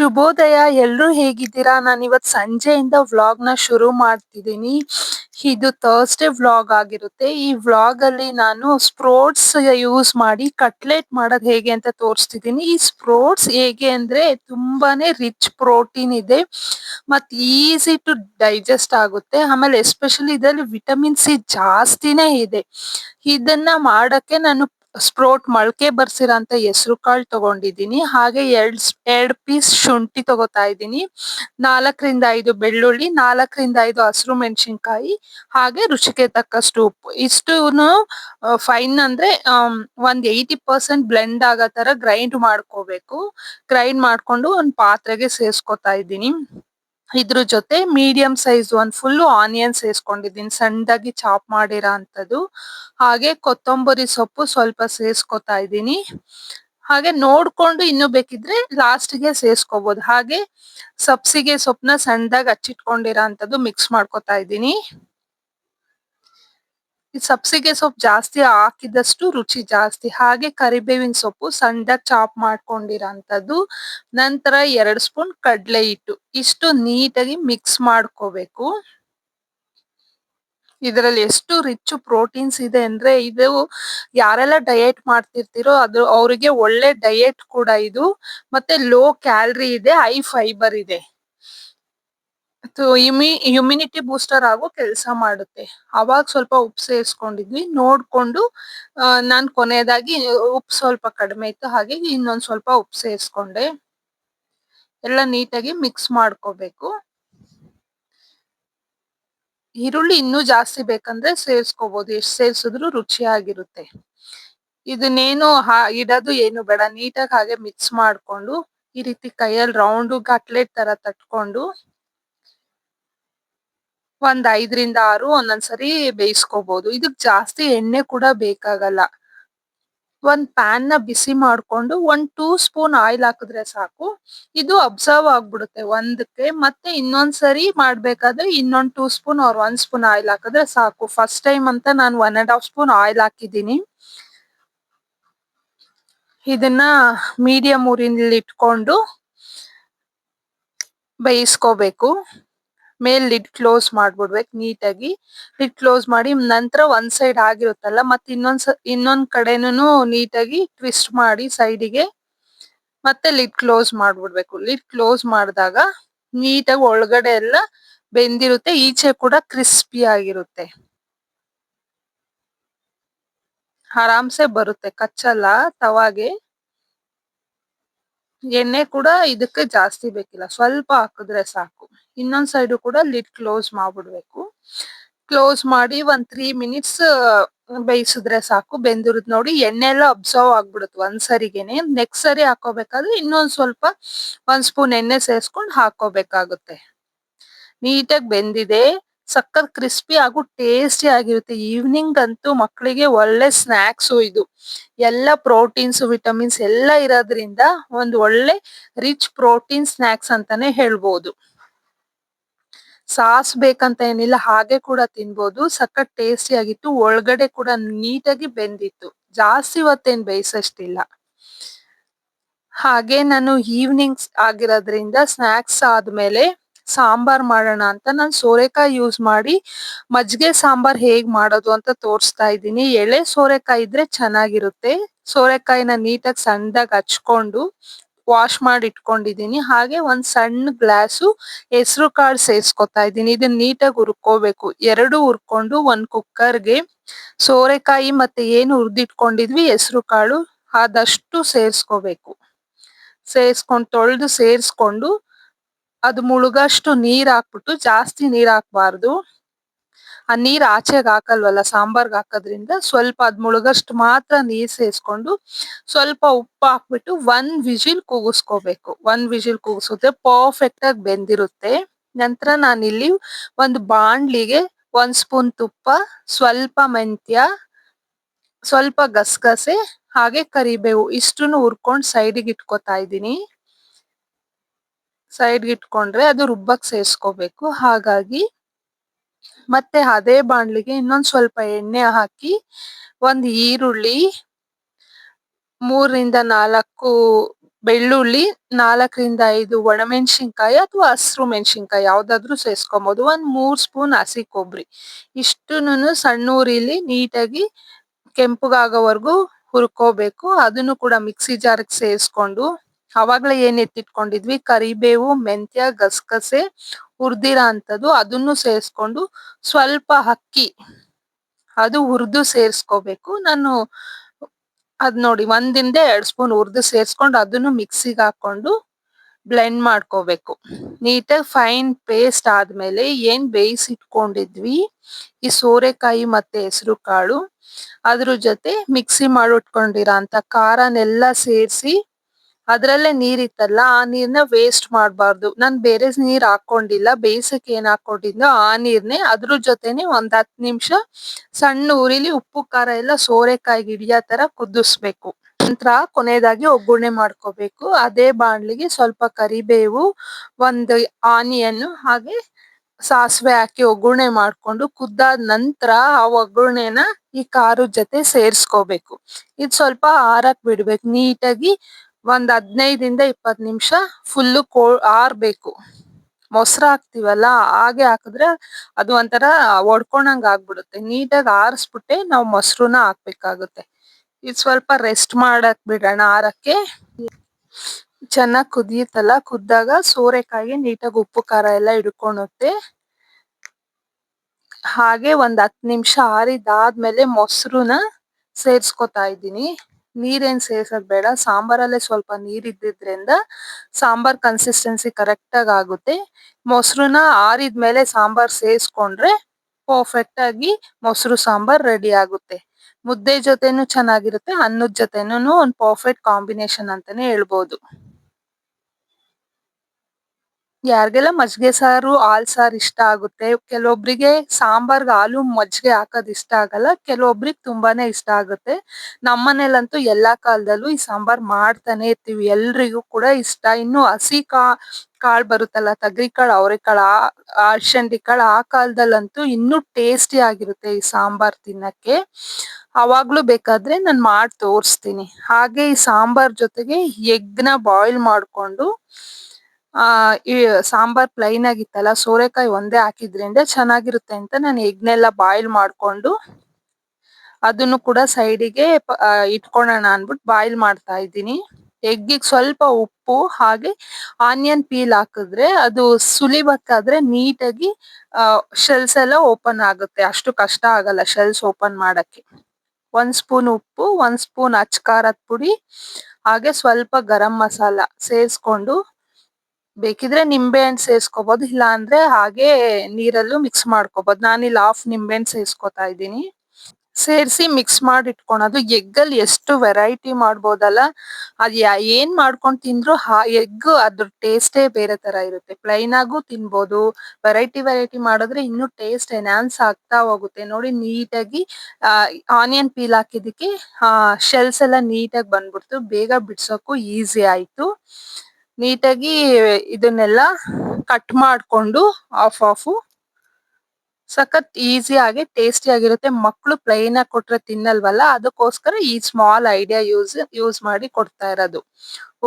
ಶುಭೋದಯ ಎಲ್ಲರೂ ಹೇಗಿದ್ದೀರಾ? ನಾನು ಇವತ್ತು ಸಂಜೆಯಿಂದ ನ ಶುರು ಮಾಡ್ತಿದ್ದೀನಿ. ಇದು ಥರ್ಸ್ಡೇ ವ್ಲಾಗ್ ಆಗಿರುತ್ತೆ. ಈ ವ್ಲಾಗ್ ಅಲ್ಲಿ ನಾನು ಸ್ಪ್ರೋಟ್ಸ್ ಯೂಸ್ ಮಾಡಿ ಕಟ್ಲೆಟ್ ಮಾಡೋದು ಹೇಗೆ ಅಂತ ತೋರಿಸ್ತಿದ್ದೀನಿ. ಈ ಸ್ಪ್ರೋಟ್ಸ್ ಹೇಗೆ ಅಂದ್ರೆ ತುಂಬಾನೇ ರಿಚ್ ಪ್ರೋಟೀನ್ ಇದೆ. ಮತ್ ಈಸಿ ಟು ಡೈಜೆಸ್ಟ್ ಆಗುತ್ತೆ. ಆಮೇಲೆ ಎಸ್ಪೆಷಲಿ ಇದರಲ್ಲಿ ವಿಟಮಿನ್ ಸಿ ಜಾಸ್ತಿನೇ ಇದೆ. ಇದನ್ನ ಮಾಡಕ್ಕೆ ನಾನು ಸ್ಪ್ರೋಟ್ ಮೊಳಕೆ ಬರ್ಸಿರಂತ ಹೆಸರು ಕಾಳು ತಗೊಂಡಿದ್ದೀನಿ. ಹಾಗೆ ಎರಡ್ ಎರಡ್ ಪೀಸ್ ಶುಂಠಿ ತಗೋತಾ ಇದ್ದೀನಿ. ನಾಲ್ಕರಿಂದ ಐದು ಬೆಳ್ಳುಳ್ಳಿ, ನಾಲ್ಕರಿಂದ ಐದು ಹಸಿರು ಮೆಣಸಿನಕಾಯಿ, ಹಾಗೆ ರುಚಿಗೆ ತಕ್ಕಷ್ಟು ಉಪ್ಪು. ಇಷ್ಟುನು ಫೈನ್ ಅಂದ್ರೆ ಒಂದ್ ಏಯ್ಟಿ ಪರ್ಸೆಂಟ್ ಬ್ಲೆಂಡ್ ಆಗೋ ತರ ಗ್ರೈಂಡ್ ಮಾಡ್ಕೋಬೇಕು. ಗ್ರೈಂಡ್ ಮಾಡ್ಕೊಂಡು ಒಂದ್ ಪಾತ್ರೆಗೆ ಸೇರ್ಸ್ಕೊತಾ ಇದ್ದೀನಿ. ಇದ್ರ ಜೊತೆ ಮೀಡಿಯಂ ಸೈಜ್ ಒಂದ್ ಫುಲ್ ಆನಿಯನ್ ಸೇರ್ಸ್ಕೊಂಡಿದೀನಿ ಸಣ್ಣದಾಗಿ ಚಾಪ್ ಮಾಡಿರೋ ಅಂತದ್ದು ಹಾಗೆ ಕೊತ್ತಂಬರಿ ಸೊಪ್ಪು ಸ್ವಲ್ಪ ಸೇರ್ಸ್ಕೊತಾ ಇದ್ದೀನಿ. ಹಾಗೆ ನೋಡ್ಕೊಂಡು ಇನ್ನು ಬೇಕಿದ್ರೆ ಲಾಸ್ಟ್ಗೆ ಸೇರ್ಸ್ಕೋಬಹುದು ಹಾಗೆ ಸಬ್ಸಿಗೆ ಸೊಪ್ಪನ್ನ ಸಣ್ಣದಾಗಿ ಹಚ್ಚಿಟ್ಕೊಂಡಿರೋ ಅಂತದ್ದು ಮಿಕ್ಸ್ ಮಾಡ್ಕೊತಾ ಇದ್ದೀನಿ. ಸಬ್ಸಿಗೆ ಸೊಪ್ಪು ಜಾಸ್ತಿ ಹಾಕಿದಷ್ಟು ರುಚಿ ಜಾಸ್ತಿ. ಹಾಗೆ ಕರಿಬೇವಿನ ಸೊಪ್ಪು ಸಣ್ಣದಾಗಿ ಚಾಪ್ ಮಾಡ್ಕೊಂಡಿರೋಂಥದ್ದು. ನಂತರ ಎರಡ್ ಸ್ಪೂನ್ ಕಡಲೆ ಹಿಟ್ಟು. ಇಷ್ಟು ನೀಟಾಗಿ ಮಿಕ್ಸ್ ಮಾಡ್ಕೋಬೇಕು. ಇದರಲ್ಲಿ ಎಷ್ಟು ರಿಚ್ ಪ್ರೋಟೀನ್ಸ್ ಇದೆ ಅಂದ್ರೆ ಇದು ಯಾರೆಲ್ಲ ಡಯಟ್ ಮಾಡ್ತಿರ್ತೀರೋ ಅದು ಅವರಿಗೆ ಒಳ್ಳೆ ಡಯಟ್ ಕೂಡ ಇದು. ಮತ್ತೆ ಲೋ ಕ್ಯಾಲರಿ ಇದೆ, ಹೈ ಫೈಬರ್ ಇದೆ. ಇಮ್ಯು ಇಮ್ಯುನಿಟಿ ಬೂಸ್ಟರ್ ಆಗೋ ಕೆಲಸ ಮಾಡುತ್ತೆ. ಅವಾಗ ಸ್ವಲ್ಪ ಉಪ್ಪು ಸೇರಿಸ್ಕೊಂಡಿದ್ವಿ ನೋಡ್ಕೊಂಡು ನಾನ್ ಕೊನೆಯದಾಗಿ ಉಪ್ಪು ಸ್ವಲ್ಪ ಕಡಿಮೆ ಇತ್ತು. ಹಾಗೆ ಇನ್ನೊಂದು ಸ್ವಲ್ಪ ಉಪ್ಪು ಸೇರಿಸ್ಕೊಂಡೆ ಎಲ್ಲ ನೀಟಾಗಿ ಮಿಕ್ಸ್ ಮಾಡ್ಕೋಬೇಕು. ಈರುಳ್ಳಿ ಇನ್ನೂ ಜಾಸ್ತಿ ಬೇಕಂದ್ರೆ ಸೇರಿಸ್ಕೋಬಹುದು ಎಷ್ಟು ಸೇರಿಸಿದ್ರು ರುಚಿಯಾಗಿರುತ್ತೆ. ಇದನ್ನೇನು ಹಾ, ಇಡೋದು ಏನು ಬೇಡ. ನೀಟಾಗಿ ಹಾಗೆ ಮಿಕ್ಸ್ ಮಾಡ್ಕೊಂಡು, ಈ ರೀತಿ ಕೈಯಲ್ಲಿ ರೌಂಡು, ಕಟ್ಲೆಟ್ ತರ ತಟ್ಕೊಂಡು ಒಂದ್ ಐದರಿಂದ ಆರು ಒಂದೊಂದ್ಸರಿ ಬೇಯಿಸ್ಕೋಬಹುದು ಇದಕ್ ಜಾಸ್ತಿ ಎಣ್ಣೆ ಕೂಡ ಬೇಕಾಗಲ್ಲ. ಒಂದ್ ಪ್ಯಾನ್ನ ಬಿಸಿ ಮಾಡ್ಕೊಂಡು ಒಂದ್ ಟೂ ಸ್ಪೂನ್ ಆಯಿಲ್ ಹಾಕಿದ್ರೆ ಸಾಕು. ಇದು ಅಬ್ಸರ್ವ್ ಆಗ್ಬಿಡುತ್ತೆ ಒಂದಕ್ಕೆ ಮತ್ತೆ ಇನ್ನೊಂದ್ಸರಿ ಮಾಡ್ಬೇಕಾದ್ರೆ ಇನ್ನೊಂದ್ ಟೂ ಸ್ಪೂನ್ ಅವ್ರ ಒಂದ್ ಸ್ಪೂನ್ ಆಯಿಲ್ ಹಾಕಿದ್ರೆ ಸಾಕು. ಫಸ್ಟ್ ಟೈಮ್ ಅಂತ ನಾನು one and half spoon oil ಹಾಕಿದ್ದೀನಿ. ಇದನ್ನ ಮೀಡಿಯಂ ಊರಿನಲ್ಲಿ ಇಟ್ಕೊಂಡು ಬೇಯಿಸ್ಕೋಬೇಕು. ಮೇಲ್ ಲಿಡ್ ಕ್ಲೋಸ್ ಮಾಡ್ಬಿಡ್ಬೇಕು, ನೀಟಾಗಿ. ಲಿಡ್ ಕ್ಲೋಸ್ ಮಾಡಿ ನಂತರ ಒಂದ್ ಸೈಡ್ ಆಗಿರುತ್ತಲ್ಲ, ಮತ್ತೆ ಇನ್ನೊಂದ್ ಇನ್ನೊಂದ್ ಕಡೆನೂ ನೀಟಾಗಿ ಟ್ವಿಸ್ಟ್ ಮಾಡಿ ಸೈಡಿಗೆ ಮತ್ತೆ ಲಿಡ್ ಕ್ಲೋಸ್ ಮಾಡ್ಬಿಡ್ಬೇಕು. ಲಿಡ್ ಕ್ಲೋಸ್ ಮಾಡಿದಾಗ ನೀಟಾಗಿ ಒಳಗಡೆ ಎಲ್ಲ ಬೆಂದಿರುತ್ತೆ, ಈಚೆ ಕೂಡ ಕ್ರಿಸ್ಪಿ ಆಗಿರುತ್ತೆ. ಆರಾಮ್ಸೆ ಬರುತ್ತೆ, ಕಚ್ಚಲ್ಲ, ತವಾಗೆ. ಎಣ್ಣೆ ಕೂಡ ಇದಕ್ಕೆ ಜಾಸ್ತಿ ಬೇಕಿಲ್ಲ. ಸ್ವಲ್ಪ ಹಾಕಿದ್ರೆ ಸಾಕು. ಇನ್ನೊಂದ್ ಸೈಡ್ ಕೂಡ ಲಿಡ್ ಕ್ಲೋಸ್ ಮಾಡ್ಬಿಡ್ಬೇಕು. ಕ್ಲೋಸ್ ಮಾಡಿ ಒಂದ್ ತ್ರೀ ಮಿನಿಟ್ಸ್ ಬೇಯಿಸಿದ್ರೆ ಸಾಕು. ಬೆಂದಿರುದ್ ನೋಡಿ ಎಣ್ಣೆ ಎಲ್ಲ ಅಬ್ಸರ್ವ್ ಆಗ್ಬಿಡುತ್ತೆ ಒಂದ್ ಸರಿಗೆನೆ. ನೆಕ್ಸ್ಟ್ ಸರಿ ಹಾಕೋಬೇಕಾದ್ರೆ ಇನ್ನೊಂದ್ ಸ್ವಲ್ಪ ಒಂದ್ ಸ್ಪೂನ್ ಎಣ್ಣೆ ಸೇರಿಸ್ಕೊಂಡು ಹಾಕೋಬೇಕಾಗುತ್ತೆ. ನೀಟಾಗಿ ಬೆಂದಿದೆ. ಸಖತ್ ಕ್ರಿಸ್ಪಿ ಹಾಗೂ ಟೇಸ್ಟಿ ಆಗಿರುತ್ತೆ. ಈವ್ನಿಂಗ್ ಅಂತೂ ಮಕ್ಕಳಿಗೆ ಒಳ್ಳೆ ಸ್ನಾಕ್ಸ್ ಇದು. ಎಲ್ಲ ಪ್ರೋಟೀನ್ಸ್ ವಿಟಮಿನ್ಸ್ ಎಲ್ಲ ಇರೋದ್ರಿಂದ ಒಂದು ಒಳ್ಳೆ ರಿಚ್ ಪ್ರೋಟೀನ್ ಸ್ನಾಕ್ಸ್ ಅಂತಾನೆ ಹೇಳ್ಬೋದು. ಸಾಸ್ ಬೇಕಂತ ಏನಿಲ್ಲ, ಹಾಗೆ ಕೂಡ ತಿನ್ಬೋದು. ಸಖತ್ ಟೇಸ್ಟಿ ಆಗಿತ್ತು. ಒಳಗಡೆ ಕೂಡ ನೀಟಾಗಿ ಬೆಂದಿತ್ತು. ಜಾಸ್ತಿ ಹೊತ್ತೇನು ಬೇಯಿಸಷ್ಟಿಲ್ಲ. ಹಾಗೆ ನಾನು ಈವ್ನಿಂಗ್ಸ್ ಆಗಿರೋದ್ರಿಂದ ಸ್ನಾಕ್ಸ್ ಆದ್ಮೇಲೆ ಸಾಂಬಾರ್ ಮಾಡೋಣ ಅಂತ ನಾನು ಸೋರೆಕಾಯಿ ಯೂಸ್ ಮಾಡಿ, ಮಜ್ಜಿಗೆ ಸಾಂಬಾರ್ ಹೇಗ್ ಮಾಡೋದು ಅಂತ ತೋರಿಸ್ತಾ ಇದ್ದೀನಿ. ಎಳೆ ಸೋರೆಕಾಯಿ ಇದ್ರೆ ಚೆನ್ನಾಗಿರುತ್ತೆ. ಸೋರೆಕಾಯಿನ ನೀಟಾಗಿ ಸಣ್ಣದಾಗಿ ಹಚ್ಕೊಂಡು ವಾಶ್ ಮಾಡಿ ಇಟ್ಕೊಂಡಿದ್ದೀನಿ. ಹಾಗೆ ಒಂದ್ ಸಣ್ಣ ಗ್ಲಾಸು ಹೆಸರು ಕಾಳು ಸೇರ್ಸ್ಕೊತಾ ಇದ್ದೀನಿ. ಇದನ್ನ ನೀಟಾಗಿ ಹುರ್ಕೋಬೇಕು. ಎರಡು ಹುರ್ಕೊಂಡು ಒಂದ್ ಕುಕ್ಕರ್ಗೆ ಸೋರೆಕಾಯಿ ಮತ್ತೆ ಏನು ಹುರಿದಿಟ್ಕೊಂಡಿದ್ವಿ ಹೆಸರು ಕಾಳು, ಆದಷ್ಟು ಸೇರ್ಸ್ಕೋಬೇಕು. ಸೇರ್ಸ್ಕೊಂಡು ತೊಳೆದು ಸೇರ್ಸ್ಕೊಂಡು ಅದು ಮುಳುಗಷ್ಟು ನೀರ್ ಹಾಕ್ಬಿಟ್ಟು ಜಾಸ್ತಿ ನೀರ್ ಹಾಕ್ಬಾರ್ದು. ಆ ನೀರ್ ಆಚೆಗೆ ಹಾಕಲ್ವಲ್ಲ, ಸಾಂಬಾರ್ಗ್ ಹಾಕೋದ್ರಿಂದ ಸ್ವಲ್ಪ ಅದ್ ಮುಳುಗಷ್ಟು ಮಾತ್ರ ನೀರ್ ಸೇಸ್ಕೊಂಡು ಸ್ವಲ್ಪ ಉಪ್ಪು ಹಾಕ್ಬಿಟ್ಟು ಒಂದ್ ವಿಜಿಲ್ ಕೂಗಿಸ್ಕೋಬೇಕು. ಒಂದ್ ವಿಜಿಲ್ ಕೂಗಿಸಿದ್ರೆ ಪರ್ಫೆಕ್ಟ್ ಆಗಿ ಬೆಂದಿರುತ್ತೆ. ನಂತರ ಇಲ್ಲಿ ಒಂದು ಬಾಣ್ಲಿಗೆ ಒಂದ್ ಸ್ಪೂನ್ ತುಪ್ಪ, ಸ್ವಲ್ಪ ಮೆಂತ್ಯ, ಸ್ವಲ್ಪ ಗಸಗಸೆ, ಹಾಗೆ ಕರಿಬೇವು ಇಷ್ಟನ್ನು ಹುರ್ಕೊಂಡು ಸೈಡಿಗೆ ಇಟ್ಕೊತಾ ಇದ್ದೀನಿ. ಸೈಡ್ಗೆ ಇಟ್ಕೊಂಡ್ರೆ ಅದು ರುಬ್ಬಕ್ ಸೇಸ್ಕೊಬೇಕು ಹಾಗಾಗಿ ಮತ್ತೆ ಅದೇ ಬಾಣ್ಲಿಗೆ ಇನ್ನೊಂದ್ ಸ್ವಲ್ಪ ಎಣ್ಣೆ ಹಾಕಿ ಒಂದ್ ಈರುಳ್ಳಿ, ಮೂರರಿಂದ ನಾಲ್ಕು ಬೆಳ್ಳುಳ್ಳಿ, ನಾಲ್ಕರಿಂದ ಐದು ಒಣಮೆಣಸಿನ್ಕಾಯಿ ಅಥವಾ ಹಸಿರು ಮೆಣಸಿನ್ಕಾಯಿ ಯಾವ್ದಾದ್ರು ಸೇರಿಸ್ಕೊಬಹುದು ಒಂದ್ ಮೂರ್ ಸ್ಪೂನ್ ಹಸಿ ಕೊಬ್ಬರಿ ಇಷ್ಟುನು ಸಣ್ಣ ಉರಿಲಿ ನೀಟಾಗಿ ಕೆಂಪಗಾಗೋವರೆಗೂ ಹುರ್ಕೋಬೇಕು. ಅದನ್ನು ಕೂಡ ಮಿಕ್ಸಿ ಜಾರ್ಗೆ ಸೇರಿಸ್ಕೊಂಡು ಅವಾಗ್ಲೇ ಏನ್ ಎತ್ತಿಟ್ಕೊಂಡಿದ್ವಿ? ಕರಿಬೇವು, ಮೆಂತ್ಯ, ಗಸಗಸೆ, ಹುರ್ದಿರೋ ಅಂತದ್ದು ಅದನ್ನು ಸೇರಿಸ್ಕೊಂಡು ಸ್ವಲ್ಪ ಅಕ್ಕಿ ಅದು ಹುರಿದು ಸೇರಿಸ್ಕೋಬೇಕು. ನಾನು ಅದ್ ನೋಡಿ ಒಂದಿಂದ ಎರಡ್ ಸ್ಪೂನ್ ಹುರಿದು ಸೇರಿಸ್ಕೊಂಡು ಅದನ್ನು ಮಿಕ್ಸಿಗೆ ಹಾಕೊಂಡು ಬ್ಲೆಂಡ್ ಮಾಡ್ಕೋಬೇಕು. ನೀಟಾಗಿ ಫೈನ್ ಪೇಸ್ಟ್ ಆದ್ಮೇಲೆ ಏನ್ ಬೇಯಿಸಿಟ್ಕೊಂಡಿದ್ವಿ? ಈ ಸೋರೆಕಾಯಿ ಮತ್ತೆ ಹೆಸರು ಕಾಳು ಅದ್ರ ಜೊತೆ ಮಿಕ್ಸಿ ಮಾಡಿಟ್ಕೊಂಡಿರೋ ಅಂತ ಖಾರನೆಲ್ಲ ಸೇರಿಸಿ ಅದ್ರಲ್ಲೇ ನೀರಿತ್ತಲ್ಲ, ಆ ನೀರ್ನ ವೇಸ್ಟ್ ಮಾಡ್ಬಾರ್ದು. ನಾನ್ ಬೇರೆ ನೀರ್ ಹಾಕೊಂಡಿಲ್ಲ ಬೇಯಿಸಕ್ ಏನ್ ಹಾಕೊಂಡಿದ್ನೋ ಆ ನೀರ್ನೇ ಅದ್ರ ಜೊತೆನೆ ಒಂದ್ ಹತ್ ನಿಮಿಷ ಸಣ್ಣ ಉರಿಲಿ ಉಪ್ಪು, ಖಾರ ಎಲ್ಲ ಸೋರೆಕಾಯಿ ಹಿಡಿಯೋ ತರ ಕುದಿಸ್ಬೇಕು. ನಂತರ ಕೊನೆಯದಾಗಿ ಒಗ್ಗರಣೆ ಮಾಡ್ಕೋಬೇಕು. ಅದೇ ಬಾಣ್ಲಿಗೆ ಸ್ವಲ್ಪ ಕರಿಬೇವು, ಒಂದು ಆನಿಯನ್ನು ಹಾಗೆ ಸಾಸಿವೆ ಹಾಕಿ ಒಗ್ಗರಣೆ ಮಾಡ್ಕೊಂಡು ಕುದ್ದಾದ ನಂತರ ಆ ಒಗ್ಗರಣೆನ ಈ ಕಾರು ಜೊತೆ ಸೇರ್ಸ್ಕೋಬೇಕು. ಇದ್ ಸ್ವಲ್ಪ ಆರಕ್ ಬಿಡ್ಬೇಕು. ನೀಟಾಗಿ ಒಂದ್ ಹದ್ನೈದಿಂದ ಇಪ್ಪತ್ ನಿಮಿಷ ಫುಲ್ಲು ಕೋ, ಆರ್ಬೇಕು. ಮೊಸರು ಹಾಕ್ತಿವಲ್ಲ, ಹಾಗೆ ಹಾಕಿದ್ರೆ ಅದು ಒಂಥರ ಒಡ್ಕೊಂಡಂಗ್ ಆಗ್ಬಿಡುತ್ತೆ. ನೀಟಾಗಿ ಆರಿಸ್ಬಿಟ್ಟೆ ನಾವು ಮೊಸರನ್ನ ಹಾಕ್ಬೇಕಾಗುತ್ತೆ. ಇದು ಸ್ವಲ್ಪ ರೆಸ್ಟ್ ಮಾಡಕ್ ಬಿಡೋಣ, ಆರಕ್ಕೆ. ಚೆನ್ನಾಗಿ ಕುದಿಯುತ್ತಲ್ಲ, ಕುದ್ದಾಗ ಸೋರೆಕಾಯಿ ನೀಟಾಗಿ ಉಪ್ಪು, ಖಾರ ಎಲ್ಲ ಹಿಡ್ಕೊಳುತ್ತೆ. ಹಾಗೆ ಒಂದ್ ಹತ್ತು ನಿಮಿಷ ಆರಿದಾದ್ಮೇಲೆ ಮೊಸರುನ ಸೇರ್ಸ್ಕೊತಾ ಇದ್ದೀನಿ. ನೀರೇನ್ ಸೇರ್ಸೋದ್ ಬೇಡ. ಸಾಂಬಾರಲ್ಲೇ ಸ್ವಲ್ಪ ನೀರ್ ಇದ್ದಿದ್ರಿಂದ ಸಾಂಬಾರ್ ಕನ್ಸಿಸ್ಟೆನ್ಸಿ ಕರೆಕ್ಟ್ ಆಗಿ ಆಗುತ್ತೆ. ಮೊಸರುನ ಆರಿದ್ಮೇಲೆ ಸಾಂಬಾರ್ ಸೇರ್ಸ್ಕೊಂಡ್ರೆ ಪರ್ಫೆಕ್ಟ್ ಆಗಿ ಮೊಸರು ಸಾಂಬಾರ್ ರೆಡಿ ಆಗುತ್ತೆ. ಮುದ್ದೆ ಜೊತೆನೂ ಚೆನ್ನಾಗಿರುತ್ತೆ, ಅನ್ನದ ಜೊತೆನೂ ಒಂದ್ ಪರ್ಫೆಕ್ಟ್ ಕಾಂಬಿನೇಷನ್ ಅಂತಾನೆ ಹೇಳ್ಬೋದು. ಯಾರಿಗೆಲ್ಲ ಮಜ್ಜಿಗೆ ಸಾರು, ಹಾಲ್ ಸಾರು ಇಷ್ಟ ಆಗುತ್ತೆ, ಕೆಲವೊಬ್ರಿಗೆ ಸಾಂಬಾರ್ಗೆ, ಹಾಲು ಮಜ್ಜಿಗೆ ಹಾಕೋದ್ ಇಷ್ಟ ಆಗಲ್ಲ, ಕೆಲವೊಬ್ರಿಗೆ ತುಂಬಾನೇ ಇಷ್ಟ ಆಗುತ್ತೆ. ನಮ್ಮನೇಲಂತೂ ಎಲ್ಲಾ ಕಾಲದಲ್ಲೂ ಈ ಸಾಂಬಾರ್ ಮಾಡ್ತಾನೆ ಇರ್ತೀವಿ. ಎಲ್ರಿಗೂ ಕೂಡ ಇಷ್ಟ. ಇನ್ನು ಹಸಿ ಕಾ, ಕಾಳು ಬರುತ್ತಲ್ಲ, ತಗರಿ ಕಾಳು ಅವರೆಕಾಳು ಆ ಅರ್ಶಂಡಿ ಕಾಳು, ಆ ಕಾಲದಲ್ಲಂತೂ ಇನ್ನೂ ಟೇಸ್ಟಿ ಆಗಿರುತ್ತೆ ಈ ಸಾಂಬಾರ್ ತಿನ್ನಕ್ಕೆ. ಅವಾಗ್ಲೂ ಬೇಕಾದ್ರೆ ನಾನ್ ಮಾಡಿ ತೋರಿಸ್ತೀನಿ. ಹಾಗೆ ಈ ಸಾಂಬಾರ್ ಜೊತೆಗೆ ಎಗ್ನ ಬಾಯ್ಲ್ ಮಾಡ್ಕೊಂಡು ಆ, ಈ ಸಾಂಬಾರ್ ಪ್ಲೈನ್ ಆಗಿತ್ತಲ್ಲ, ಸೋರೆಕಾಯಿ ಒಂದೇ ಹಾಕಿದ್ರಿಂದ ಚೆನ್ನಾಗಿರುತ್ತೆ ಅಂತ ನಾನು ಎಗ್ನೆಲ್ಲ ಬಾಯ್ಲ್ ಮಾಡ್ಕೊಂಡು ಅದನ್ನು ಕೂಡ ಸೈಡಿಗೆ ಇಟ್ಕೊಳ್ಳೋಣ ಅಂದ್ಬಿಟ್ಟು ಬಾಯ್ಲ್ ಮಾಡ್ತಾ ಇದ್ದೀನಿ. ಎಗ್ಗಿಗೆ ಸ್ವಲ್ಪ ಉಪ್ಪು, ಹಾಗೆ ಆನಿಯನ್ ಪೀಲ್ ಹಾಕಿದ್ರೆ ಅದು ಸುಲಿಬೇಕಾದ್ರೆ ನೀಟಾಗಿ ಶೆಲ್ಸ್ ಎಲ್ಲ ಓಪನ್ ಆಗುತ್ತೆ. ಅಷ್ಟು ಕಷ್ಟ ಆಗಲ್ಲ ಶೆಲ್ಸ್ ಓಪನ್ ಮಾಡಕ್ಕೆ. ಒಂದ್ ಸ್ಪೂನ್ ಉಪ್ಪು ಒಂದ್ ಸ್ಪೂನ್ ಅಚ್ಕಾರದ ಪುಡಿ, ಹಾಗೆ ಸ್ವಲ್ಪ ಗರಂ ಮಸಾಲ ಸೇರಿಸ್ಕೊಂಡು ಬೇಕಿದ್ರೆ ನಿಂಬೆ ಹಣ್ಣು ಸೇರಿಸ್ಕೋಬಹುದು ಇಲ್ಲ ಅಂದ್ರೆ ಹಾಗೆ ನೀರಲ್ಲೂ ಮಿಕ್ಸ್ ಮಾಡ್ಕೋಬಹುದು ಇಲ್ಲಿ ಹಾಫ್ ನಿಂಬೆ ಹಣ್ಣು ಸೇರಿಸ್ಕೋತಾ ಇದ್ದೀನಿ. ಸೇರಿಸಿ ಮಿಕ್ಸ್ ಮಾಡಿ ಇಟ್ಕೊಳೋದು ಎಗ್ ಅಲ್ಲಿ ಎಷ್ಟು ವೆರೈಟಿ ಮಾಡ್ಬೋದಲ್ಲ, ಅದ್ ಏನ್ ಮಾಡ್ಕೊಂಡು ತಿಂದ್ರು ಎಗ್ ಅದ್ರ ಟೇಸ್ಟೇ ಬೇರೆ ತರ ಇರುತ್ತೆ. ಪ್ಲೈನ್ ಆಗು ತಿನ್ಬೋದು. ವೆರೈಟಿ ವೆರೈಟಿ ಮಾಡಿದ್ರೆ ಇನ್ನು ಟೇಸ್ಟ್ ಎನ್ಹಾನ್ಸ್ ಆಗ್ತಾ ಹೋಗುತ್ತೆ. ನೋಡಿ ನೀಟಾಗಿ ಆನಿಯನ್ ಪೀಲ್ ಹಾಕಿದಕ್ಕೆ ಶೆಲ್ಸ್ ಎಲ್ಲ ನೀಟಾಗಿ ಬಂದ್ಬಿಡ್ತು. ಬೇಗ ಬಿಡ್ಸೋಕು ಈಸಿ ಆಯ್ತು. ನೀಟಾಗಿ ಇದನ್ನೆಲ್ಲ ಕಟ್ ಮಾಡ್ಕೊಂಡು ಆಫ್ ಆಫು ಸಖತ್ ಈಸಿ ಆಗಿ ಟೇಸ್ಟಿ ಆಗಿರುತ್ತೆ. ಮಕ್ಕಳು ಪ್ಲೈನ್ ಆಗಿ ಕೊಟ್ರೆ ತಿನ್ನಲ್ವಲ್ಲ? ಅದಕ್ಕೋಸ್ಕರ ಈ ಸ್ಮಾಲ್ ಐಡಿಯಾ ಯೂಸ್ ಯೂಸ್ ಮಾಡಿ ಕೊಡ್ತಾ ಇರೋದು.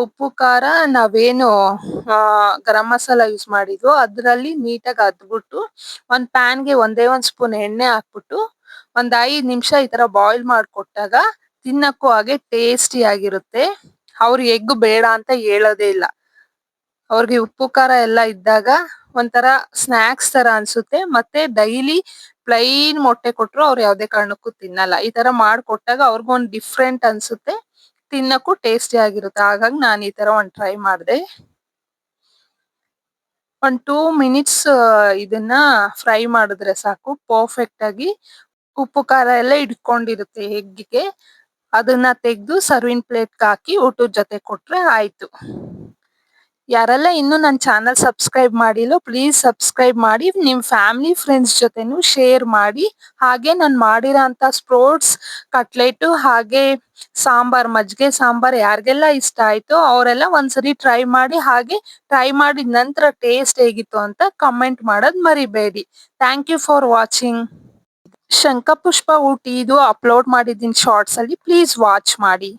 ಉಪ್ಪು, ಖಾರ ನಾವೇನು ಗರಂ ಮಸಾಲ ಯೂಸ್ ಮಾಡಿದ್ವು ಅದರಲ್ಲಿ ನೀಟಾಗಿ ಅದ್ಬಿಟ್ಟು ಒಂದು ಪ್ಯಾನ್ಗೆ ಒಂದೇ ಒಂದು ಸ್ಪೂನ್ ಎಣ್ಣೆ ಹಾಕ್ಬಿಟ್ಟು ಒಂದು ಐದು ನಿಮಿಷ ಈ ತರ ಬಾಯ್ಲ್ ಮಾಡಿಕೊಟ್ಟಾಗ ತಿನ್ನಕ್ಕೂ ಹಾಗೆ ಟೇಸ್ಟಿ ಆಗಿರುತ್ತೆ. ಅವ್ರು ಎಗ್ ಬೇಡ ಅಂತ ಹೇಳೋದೇ ಇಲ್ಲ. ಅವ್ರಿಗೆ ಉಪ್ಪು, ಖಾರ ಎಲ್ಲ ಇದ್ದಾಗ ಒಂಥರ ಸ್ನಾಕ್ಸ್ ತರ ಅನ್ಸುತ್ತೆ. ಮತ್ತೆ ಡೈಲಿ ಪ್ಲೈನ್ ಮೊಟ್ಟೆ ಕೊಟ್ರು ಅವ್ರು ಯಾವ್ದೇ ಕಾರಣಕ್ಕೂ ತಿನ್ನಲ್ಲ. ಈ ತರ ಮಾಡ್ಕೊಟ್ಟಾಗ ಅವ್ರಿಗೊಂದ್ ಡಿಫ್ರೆಂಟ್ ಅನ್ಸುತ್ತೆ. ತಿನ್ನಕ್ಕೂ ಟೇಸ್ಟಿ ಆಗಿರುತ್ತೆ. ಹಾಗಾಗಿ ನಾನ್ ಈ ತರ ಒಂದ್ ಟ್ರೈ ಮಾಡಿದೆ. ಒಂದು ಟೂ ಮಿನಿಟ್ಸ್ ಇದನ್ನ ಫ್ರೈ ಮಾಡಿದ್ರೆ ಸಾಕು. ಪರ್ಫೆಕ್ಟ್ ಆಗಿ ಉಪ್ಪು, ಖಾರ ಎಲ್ಲ ಇಟ್ಕೊಂಡಿರುತ್ತೆ ಎಗ್ಗಿಗೆ ಅದನ್ನ ತೆಗೆದು ಸರ್ವಿನ್ ಪ್ಲೇಟ್ಗೆ ಹಾಕಿ ಊಟದ ಜೊತೆ ಕೊಟ್ರೆ ಆಯ್ತು. ಯಾರೆಲ್ಲ ಇನ್ನೂ ನನ್ನ ಚಾನಲ್ ಸಬ್ಸ್ಕ್ರೈಬ್ ಮಾಡಿಲ್ಲೋ ಪ್ಲೀಸ್ ಸಬ್ಸ್ಕ್ರೈಬ್ ಮಾಡಿ ನಿಮ್ಮ ಫ್ಯಾಮಿಲಿ ಫ್ರೆಂಡ್ಸ್ ಜೊತೆನೂ ಶೇರ್ ಮಾಡಿ. ಹಾಗೆ ನಾನು ಮಾಡಿರೋ ಅಂಥ ಸ್ಪ್ರೋಟ್ಸ್ ಕಟ್ಲೆಟು ಹಾಗೆ ಸಾಂಬಾರ್, ಮಜ್ಜಿಗೆ ಸಾಂಬಾರ್ ಯಾರಿಗೆಲ್ಲ ಇಷ್ಟ ಆಯಿತು ಅವರೆಲ್ಲ ಒಂದ್ಸರಿ ಟ್ರೈ ಮಾಡಿ, ಹಾಗೆ ಟ್ರೈ ಮಾಡಿದ ನಂತರ ಟೇಸ್ಟ್ ಹೇಗಿತ್ತು ಅಂತ ಕಮೆಂಟ್ ಮಾಡೋದು ಮರಿಬೇಡಿ. ಥ್ಯಾಂಕ್ ಯು ಫಾರ್ ವಾಚಿಂಗ್ ಶಂಕಪುಷ್ಪ ಊಟಿ ಇದು ಅಪ್ಲೋಡ್ ಮಾಡಿದ್ದೀನಿ ಶಾರ್ಟ್ಸಲ್ಲಿ ಪ್ಲೀಸ್ ವಾಚ್ ಮಾಡಿ.